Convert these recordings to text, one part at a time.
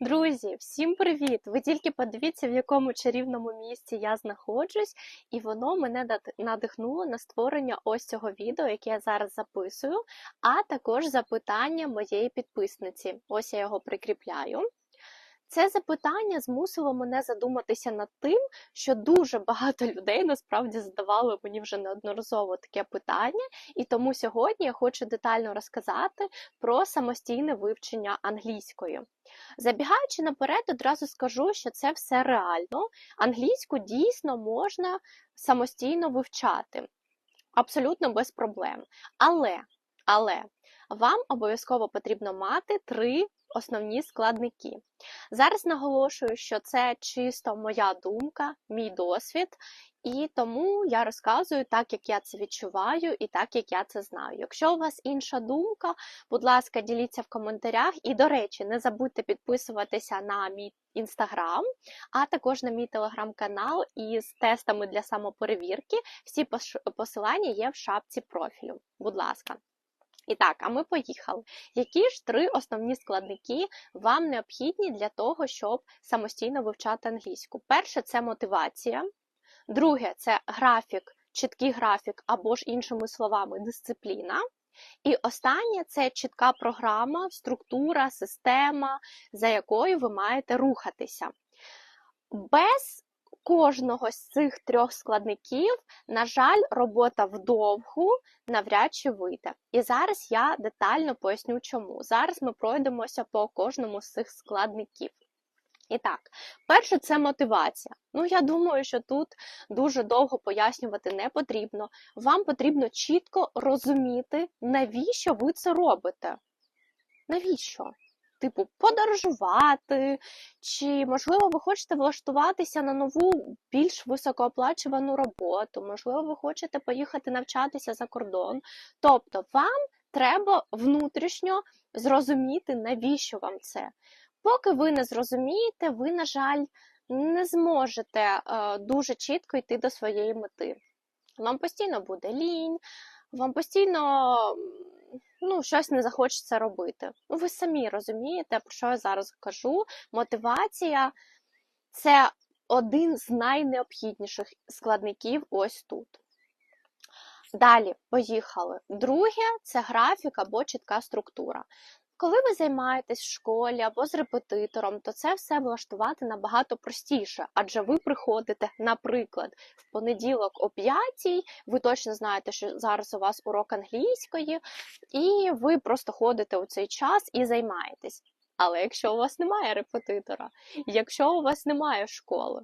Друзі, всім привіт! Ви тільки подивіться, в якому чарівному місці я знаходжусь, і воно мене надихнуло на створення ось цього відео, яке я зараз записую, а також запитання моєї підписниці. Ось я його прикріпляю. Це запитання змусило мене задуматися над тим, що дуже багато людей насправді задавали мені вже неодноразово таке питання, і тому сьогодні я хочу детально розказати про самостійне вивчення англійської. Забігаючи наперед, одразу скажу, що це все реально. Англійську дійсно можна самостійно вивчати, абсолютно без проблем. Але, але вам обов'язково потрібно мати три основні складники. Зараз наголошую, що це чисто моя думка, мій досвід, і тому я розказую так, як я це відчуваю, і так, як я це знаю. Якщо у вас інша думка, будь ласка, діліться в коментарях. І, до речі, не забудьте підписуватися на мій інстаграм, а також на мій телеграм-канал із тестами для самоперевірки. Всі посилання є в шапці профілю. Будь ласка. І так, а ми поїхали. Які ж три основні складники вам необхідні для того, щоб самостійно вивчати англійську? Перше це мотивація, друге це графік, чіткий графік, або ж іншими словами, дисципліна. І останнє це чітка програма, структура, система, за якою ви маєте рухатися. Без кожного з цих трьох складників, на жаль, робота вдовгу навряд чи вийде. І зараз я детально поясню чому. Зараз ми пройдемося по кожному з цих складників. І так, перше це мотивація. Ну, я думаю, що тут дуже довго пояснювати не потрібно. Вам потрібно чітко розуміти, навіщо ви це робите. Навіщо? Типу, подорожувати, чи, можливо, ви хочете влаштуватися на нову, більш високооплачувану роботу, можливо, ви хочете поїхати навчатися за кордон. Тобто, вам треба внутрішньо зрозуміти, навіщо вам це. Поки ви не зрозумієте, ви, на жаль, не зможете е, дуже чітко йти до своєї мети. Вам постійно буде лінь, вам постійно ну, щось не захочеться робити. Ну, ви самі розумієте, про що я зараз кажу. Мотивація це один з найнеобхідніших складників ось тут. Далі, поїхали. Друге це графік або чітка структура. Коли ви займаєтесь в школі або з репетитором, то це все влаштувати набагато простіше, адже ви приходите, наприклад, в понеділок о 5, ви точно знаєте, що зараз у вас урок англійської, і ви просто ходите у цей час і займаєтесь. Але якщо у вас немає репетитора, якщо у вас немає школи,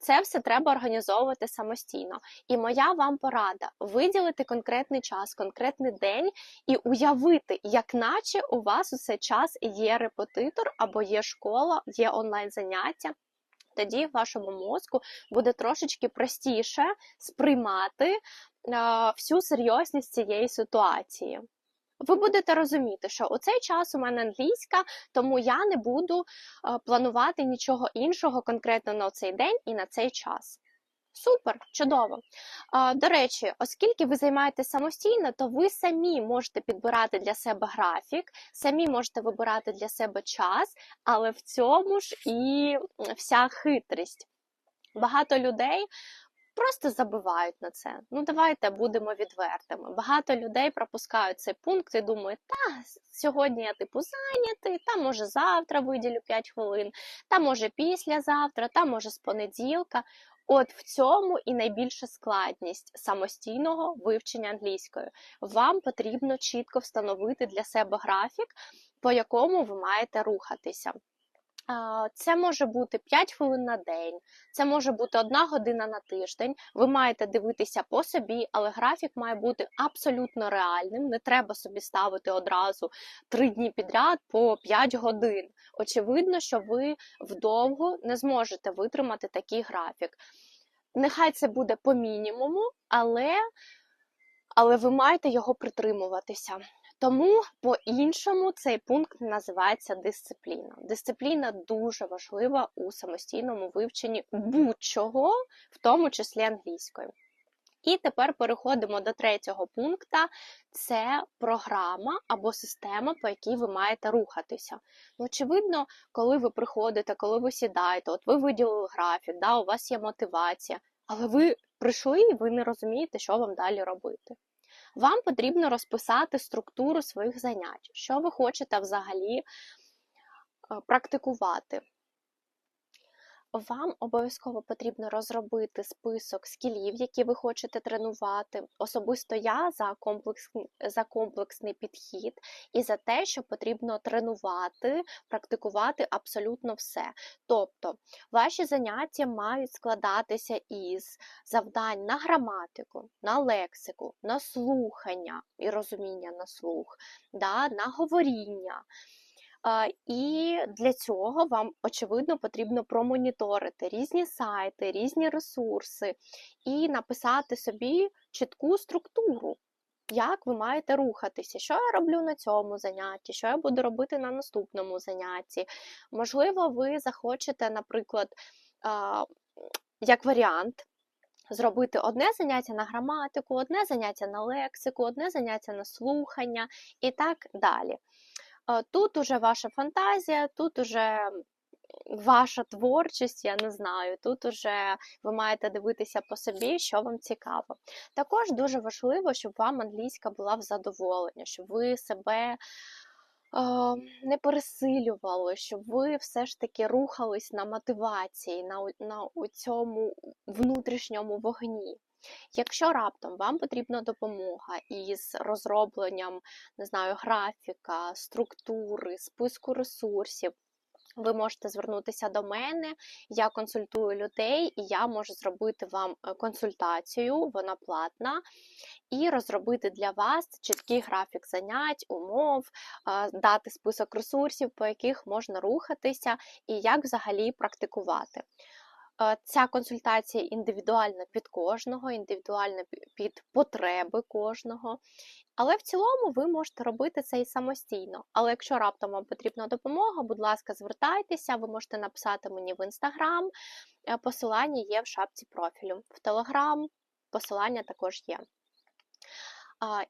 це все треба організовувати самостійно. І моя вам порада виділити конкретний час, конкретний день і уявити, як наче у вас у цей час є репетитор або є школа, є онлайн заняття. Тоді вашому мозку буде трошечки простіше сприймати е, всю серйозність цієї ситуації. Ви будете розуміти, що у цей час у мене англійська, тому я не буду е, планувати нічого іншого конкретно на цей день і на цей час. Супер, чудово. А, До речі, оскільки ви займаєтесь самостійно, то ви самі можете підбирати для себе графік, самі можете вибирати для себе час, але в цьому ж і вся хитрість. Багато людей просто забивають на це. Ну, давайте будемо відвертими. Багато людей пропускають цей пункт і думають, та сьогодні я типу зайнятий, та може завтра виділю 5 хвилин, та може післязавтра, та може з понеділка. От в цьому і найбільша складність самостійного вивчення англійської. Вам потрібно чітко встановити для себе графік, по якому ви маєте рухатися. Це може бути 5 хвилин на день, це може бути 1 година на тиждень. Ви маєте дивитися по собі, але графік має бути абсолютно реальним. Не треба собі ставити одразу 3 дні підряд по 5 годин. Очевидно, що ви вдовго не зможете витримати такий графік. Нехай це буде по мінімуму, але, але ви маєте його притримуватися. Тому по-іншому цей пункт називається дисципліна. Дисципліна дуже важлива у самостійному вивченні будь-чого, в тому числі англійської. І тепер переходимо до третього пункту. Це програма або система, по якій ви маєте рухатися. Ну, очевидно, коли ви приходите, коли ви сідаєте, от ви виділили графік, да, у вас є мотивація, але ви прийшли і ви не розумієте, що вам далі робити. Вам потрібно розписати структуру своїх занять, що ви хочете взагалі е, практикувати. Вам обов'язково потрібно розробити список скілів, які ви хочете тренувати. Особисто я за комплексний, за комплексний підхід і за те, що потрібно тренувати, практикувати абсолютно все. Тобто, ваші заняття мають складатися із завдань на граматику, на лексику, на слухання і розуміння на слух, да, на говоріння. І для цього вам, очевидно, потрібно промоніторити різні сайти, різні ресурси і написати собі чітку структуру, як ви маєте рухатися, що я роблю на цьому занятті, що я буду робити на наступному занятті. Можливо, ви захочете, наприклад, як варіант. Зробити одне заняття на граматику, одне заняття на лексику, одне заняття на слухання і так далі. Тут уже ваша фантазія, тут уже ваша творчість, я не знаю, тут уже ви маєте дивитися по собі, що вам цікаво. Також дуже важливо, щоб вам англійська була в задоволенні, щоб ви себе. Не пересилювало, щоб ви все ж таки рухались на мотивації, на на цьому внутрішньому вогні. Якщо раптом вам потрібна допомога із розробленням, не знаю, графіка, структури, списку ресурсів, ви можете звернутися до мене, я консультую людей, і я можу зробити вам е, консультацію, вона платна, і розробити для вас чіткий графік занять, умов, дати список ресурсів, по яких можна рухатися, і як взагалі практикувати. Е, ця консультація індивідуальна під кожного, індивідуальна під потреби кожного. Але в цілому ви можете робити це і самостійно. Але якщо раптом вам потрібна допомога, будь ласка, звертайтеся, ви можете написати мені в інстаграм, е, посилання є в шапці профілю. В Телеграм посилання також є.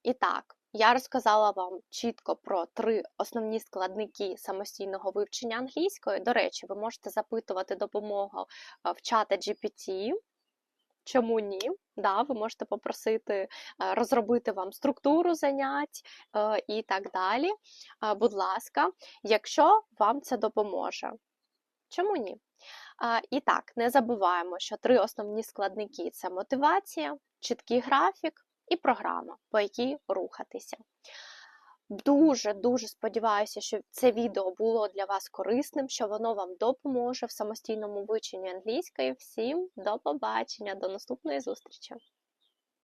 І так, я розказала вам чітко про три основні складники самостійного вивчення англійської. До речі, ви можете запитувати допомогу в чата GPT. Чому ні? Да, Ви можете попросити розробити вам структуру занять і так далі. Будь ласка, якщо вам це допоможе. Чому ні? І так, не забуваємо, що три основні складники це мотивація, чіткий графік і програма, по якій рухатися. Дуже-дуже сподіваюся, що це відео було для вас корисним, що воно вам допоможе в самостійному вивченні англійської. Всім до побачення, до наступної зустрічі!